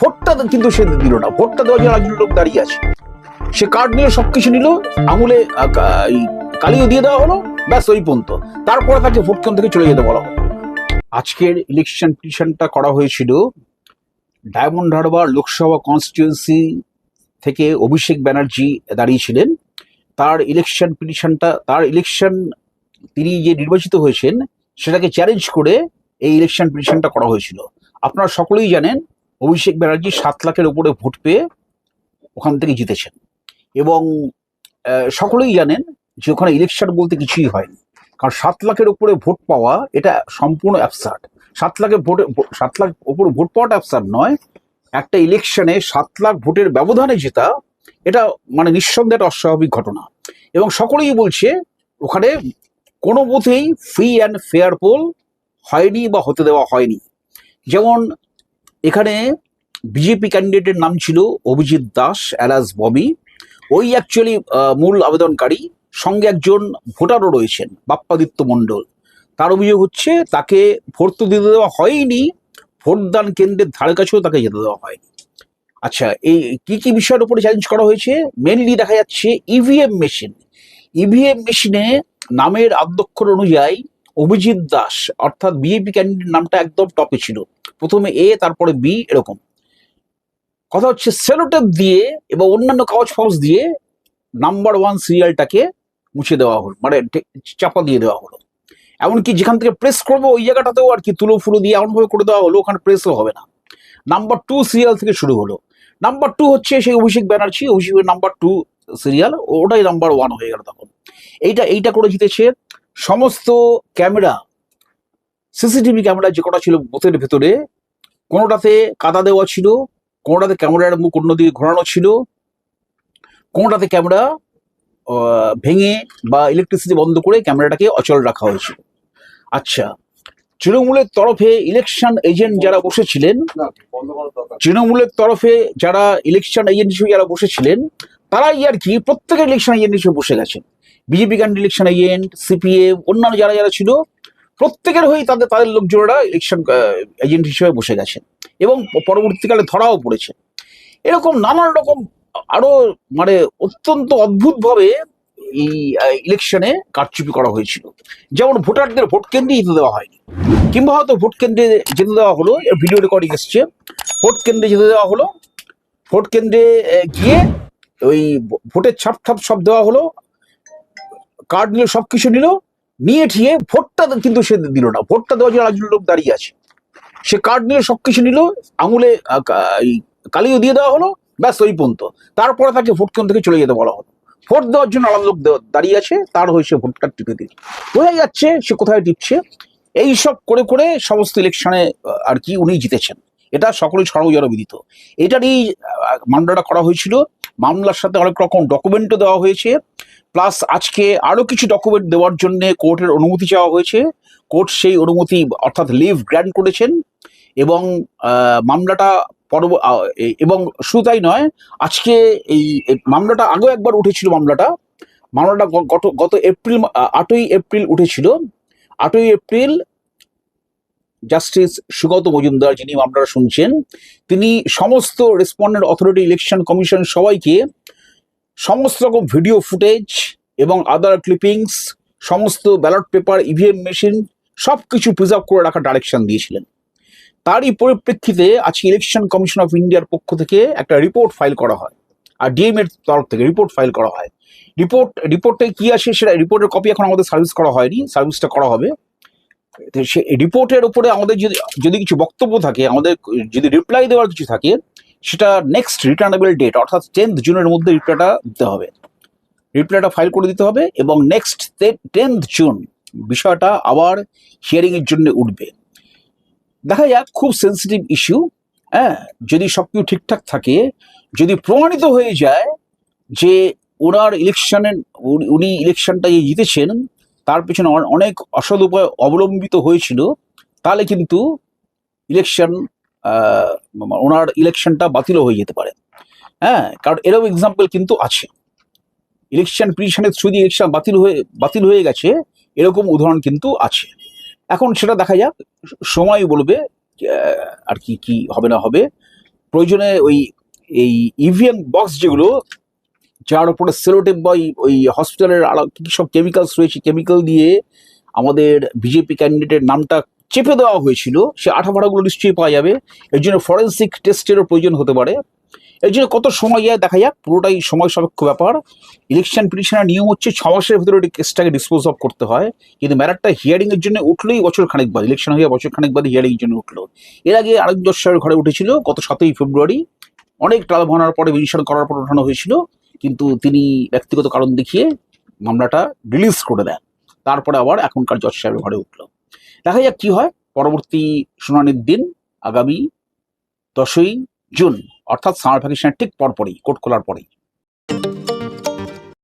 ভোটটা কিন্তু সে দিল না। ভোটটা দেওয়ার জন্য একজন লোক দাঁড়িয়ে আছে। সে কার্ড নিয়ে সবকিছু নিল, আঙুলে কালিও দিয়ে দেওয়া হলো, ব্যাস ওই পর্যন্ত। তারপরে তাকে ভোট থেকে চলে যেতে বলা হলো। আজকের ইলেকশন পিটিশনটা করা হয়েছিল ডায়মন্ড হারবার লোকসভা কনস্টিটিউয়েন্সি থেকে অভিষেক ব্যানার্জি দাঁড়িয়েছিলেন। তার ইলেকশন পিটিশনটা তার ইলেকশন তিনি যে নির্বাচিত হয়েছেন, সেটাকে চ্যালেঞ্জ করে এই ইলেকশন পিটিশনটা করা হয়েছিল। আপনারা সকলেই জানেন অভিষেক ব্যানার্জি সাত লাখের উপরে ভোট পেয়ে ওখান থেকে জিতেছেন। এবং সকলেই জানেন যে ওখানে ইলেকশন বলতে কিছুই হয়নি। কারণ সাত লাখের উপরে ভোট পাওয়া এটা সম্পূর্ণ অ্যাবসার্ড সাত লাখের ভোটে, সাত লাখ উপরে ভোট পাওয়াটা অ্যাবসার্ড নয়, একটা ইলেকশনে সাত লাখ ভোটের ব্যবধানে জেতা, এটা মানে নিঃসন্দেহে একটা অস্বাভাবিক ঘটনা। এবং সকলেই বলছে ওখানে কোনো মতেই ফ্রি অ্যান্ড ফেয়ার পোল হয়নি বা হতে দেওয়া হয়নি। যেমন এখানে বিজেপি ক্যান্ডিডেটের নাম ছিল অভিজিৎ দাস অ্যালাস ববি ওই অ্যাকচুয়ালি মূল আবেদনকারী। সঙ্গে একজন ভোটারও রয়েছেন, বাপ্পাদিত্য মণ্ডল। তার অভিযোগ হচ্ছে, তাকে ভোট তো দিতে দেওয়া হয়নি, ভোটদান কেন্দ্রের ধারে কাছেও তাকে যেতে দেওয়া হয়নি। আচ্ছা এই কি কি বিষয়ের উপরে চ্যালেঞ্জ করা হয়েছে? মেনলি দেখা যাচ্ছে ইভিএম মেশিন ইভিএম মেশিনে নামের আদ্যক্ষর অনুযায়ী অভিজিৎ দাস, অর্থাৎ বিএপি ক্যান্ডিডেট নামটা একদম টপে ছিল। প্রথমে এ তারপরে বি এরকম। কথা হচ্ছে সেলোটেপ দিয়ে এবং অন্যান্য কাগজ ফাউজ দিয়ে নাম্বার ওয়ান সিরিয়ালটাকে মুছে দেওয়া হলো মানে চাপা দিয়ে দেওয়া হলো। এমনকি যেখান থেকে প্রেস করব, ওই জায়গাটাতেও আর কি তুলো ফুলো দিয়ে এমনভাবে করে দেওয়া হলো, ওখানে প্রেসও হবে না। নাম্বার টু সিরিয়াল থেকে শুরু হলো। নাম্বার টু হচ্ছে সেই অভিষেক ব্যানার্জি, অভিষেকের নাম্বার টু সিরিয়াল ওটাই নাম্বার ওয়ান হয়ে গেল তখন। এইটা এইটা করে জিতেছে সমস্ত ক্যামেরা, সিসিটিভি ক্যামেরা যে কটা ছিল বুথের ভেতরে, কোনোটাতে কাদা দেওয়া ছিল, কোনোটাতে ক্যামেরার মুখ অন্যদিকে ঘোরানো ছিল, কোনোটাতে ক্যামেরা ভেঙে বা ইলেকট্রিসিটি বন্ধ করে ক্যামেরাটাকে অচল রাখা হয়েছিল। আচ্ছা তৃণমূলের তরফে ইলেকশন এজেন্ট যারা বসেছিলেন, তৃণমূলের তরফে যারা ইলেকশন এজেন্ট হিসেবে যারা বসেছিলেন, তারাই আর কি প্রত্যেকের ইলেকশন এজেন্ট হিসেবে বসে গেছেন। BJP candidate election agent CPM অন্যান্য যারা যারা ছিল, প্রত্যেকের হয়েই তাদের তাদের লোকজনেরা ইলেকশন এজেন্ট হিসেবে বসে গেছেন এবং পরবর্তীকালে ধরাও পড়েছে। এরকম নানান রকম আরও মানে অত্যন্ত অদ্ভুতভাবে এই ইলেকশনে কারচুপি করা হয়েছিল। যেমন ভোটারদের ভোট কেন্দ্রে যেতে দেওয়া হয়নি, কিংবা হয়তো ভোট কেন্দ্রে যেতে দেওয়া হলো ভিডিও রেকর্ডিং এসছে, ভোট কেন্দ্রে যেতে দেওয়া হলো, ভোট কেন্দ্রে গিয়ে ওই ভোটের ছাপ ঠাপ সব দেওয়া হলো কার্ড নিল সব কিছু নিল নিয়ে ঠিয়ে ভোটটা কিন্তু সে দিল না। ভোটটা দেওয়ার জন্য একজন লোক দাঁড়িয়ে আছে। সে কার্ড নিয়ে সবকিছু নিল আঙুলে কালিও দিয়ে দেওয়া হলো ব্যাস ওই পর্যন্ত। তারপরে তাকে ভোট কেন্দ্র থেকে চলে যেতে বলা হলো। ভোট দেওয়ার জন্য আলাদা লোক দাঁড়িয়ে আছে তার হয়ে সে ভোটটা টিপে দিল। বোঝা যাচ্ছে সে কোথায় টিপছে? এই সব করে করে সমস্ত ইলেকশনে আর কি উনি জিতেছেন। এটা সকলেই সর্বজনবিদিত এটারই আহ, মামলাটা করা হয়েছিল। মামলার সাথে অনেক রকম ডকুমেন্টও দেওয়া হয়েছে। প্লাস আজকে আরও কিছু ডকুমেন্ট দেওয়ার জন্য কোর্টের অনুমতি চাওয়া হয়েছে। কোর্ট সেই অনুমতি অর্থাৎ লিভ গ্র্যান্ট করেছেন এবং মামলাটা পরব এবং শুধু তাই নয়, আজকে এই এই মামলাটা আগেও একবার উঠেছিল মামলাটা। মামলাটা গত গত এপ্রিল আটই এপ্রিল উঠেছিল। আটই এপ্রিল জাস্টিস সুগত মজুমদার যিনি মামলাটা শুনছেন, তিনি সমস্ত রেসপন্ডেন্ট অথরিটি ইলেকশন কমিশন সবাইকে সমস্ত রকম ভিডিও ফুটেজ এবং আদার ক্লিপিংস সমস্ত ব্যালট পেপার ইভিএম মেশিন সব কিছু প্রিজার্ভ করে রাখার ডাইরেকশন দিয়েছিলেন। তারই পরিপ্রেক্ষিতে আজকে ইলেকশন কমিশন অফ ইন্ডিয়ার পক্ষ থেকে একটা রিপোর্ট ফাইল করা হয় আর ডিএম এর তরফ থেকে রিপোর্ট ফাইল করা হয়। রিপোর্ট রিপোর্টে কি আসে সেটা রিপোর্টের কপি এখন আমাদের সার্ভিস করা হয়নি সার্ভিসটা করা হবে। সে রিপোর্টের উপরে আমাদের যদি যদি কিছু বক্তব্য থাকে, আমাদের যদি রিপ্লাই দেওয়ার কিছু থাকে, সেটা নেক্সট রিটার্নেবল ডেট অর্থাৎ টেন্থ জুনের মধ্যে রিপ্লাইটা দিতে হবে। রিপ্লাইটা ফাইল করে দিতে হবে এবং নেক্সট টেন্থ জুন বিষয়টা আবার হিয়ারিং এর জন্য উঠবে। দেখা যাক, খুব সেন্সিটিভ ইস্যু হ্যাঁ? যদি সবকিছু ঠিকঠাক থাকে, যদি প্রমাণিত হয়ে যায় যে ওনার ইলেকশনের উনি ইলেকশনটা যে জিতেছেন তার পেছনে অনেক অসৎ উপায় অবলম্বিত হয়েছিল, তাহলে কিন্তু ইলেকশন ওনার ইলেকশনটা বাতিলও হয়ে যেতে পারে। হ্যাঁ কারণ এরকম এক্সাম্পল কিন্তু আছে। ইলেকশন পিটিশনের থ্রু দিয়ে ইলেকশন বাতিল হয়ে বাতিল হয়ে গেছে, এরকম উদাহরণ কিন্তু আছে। এখন সেটা দেখা যাক, সময় বলবে আর কি কি হবে না হবে। প্রয়োজনে ওই, এই ইভিএম বক্স যেগুলো যার উপরে সেলোটেপ বা ওই- হসপিটালের কি সব কেমিক্যালস রয়েছে কেমিক্যাল দিয়ে আমাদের বিজেপি ক্যান্ডিডেটের নামটা চেপে দেওয়া হয়েছিল। সে আঠা ফাটাগুলো নিশ্চয়ই পাওয়া যাবে। এর জন্য ফরেন্সিক টেস্টেরও প্রয়োজন হতে পারে। এর জন্য কত সময় যায় দেখা যাক, পুরোটাই সময় সাপেক্ষ ব্যাপার। ইলেকশন পিটিশনের নিয়ম হচ্ছে ছ মাসের ভিতরে ওই কেসটাকে ডিসপোজ অফ করতে হয়। কিন্তু ম্যাটারটা হিয়ারিংয়ের জন্য উঠলেই বছর খানেক বাদ ইলেকশন হয়ে বছর খানেক বাদে হিয়ারিং এর জন্য উঠল। এর আগে আরেক সাহেবের ঘরে উঠেছিল, গত সাতই ফেব্রুয়ারি। অনেক টাল ভাঙার পরে মেনশন করার পর ওঠানো হয়েছিল। কিন্তু তিনি ব্যক্তিগত কারণ দেখিয়ে মামলাটা রিলিজ করে দেন। তারপরে আবার এখনকার জজ সাহেবের ঘরে উঠল। দেখা যাক কি হয়। পরবর্তী শুনানির দিন, আগামী দশই জুন, অর্থাৎ সামার ভ্যাকেশনের ঠিক পরপরই, কোর্ট খোলার পরেই।